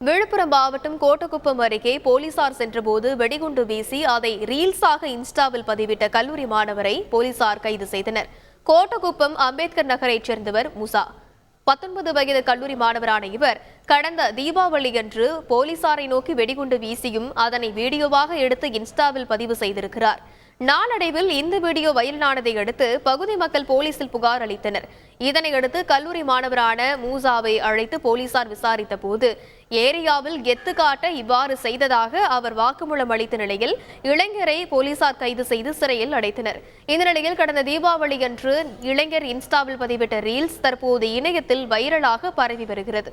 விழுப்புரம் மாவட்டம் கோட்டக்குப்பம் அருகே போலீசார் சென்றபோது வெடிகுண்டு வீசி அதை ரீல்ஸாக இன்ஸ்டாவில் பதிவிட்ட கல்லூரி மாணவரை போலீசார் கைது செய்தனர். கோட்டக்குப்பம் அம்பேத்கர் நகரைச் சேர்ந்தவர் முசா. பத்தொன்பது வயது கல்லூரி மாணவரான இவர் கடந்த தீபாவளியன்று போலீசாரை நோக்கி வெடிகுண்டு வீசியும் அதனை வீடியோவாக எடுத்து இன்ஸ்டாவில் பதிவு செய்திருக்கிறார். நாளடைவில் இந்த வீடியோ வைரலானதை அடுத்து பகுதி மக்கள் போலீசில் புகார் அளித்தனர். இதனையடுத்து கல்லூரி மாணவரான மூசாவை அழைத்து போலீசார் விசாரித்த போது ஏரியாவில் கெத்து காட்ட இவ்வாறு செய்ததாக அவர் வாக்குமூலம் அளித்த நிலையில் இளைஞரை போலீசார் கைது செய்து சிறையில் அடைத்தனர். இந்த நிலையில் கடந்த தீபாவளி அன்று இளைஞர் இன்ஸ்டாவில் பதிவிட்ட ரீல்ஸ் தற்போது இணையத்தில் வைரலாக பரவி வருகிறது.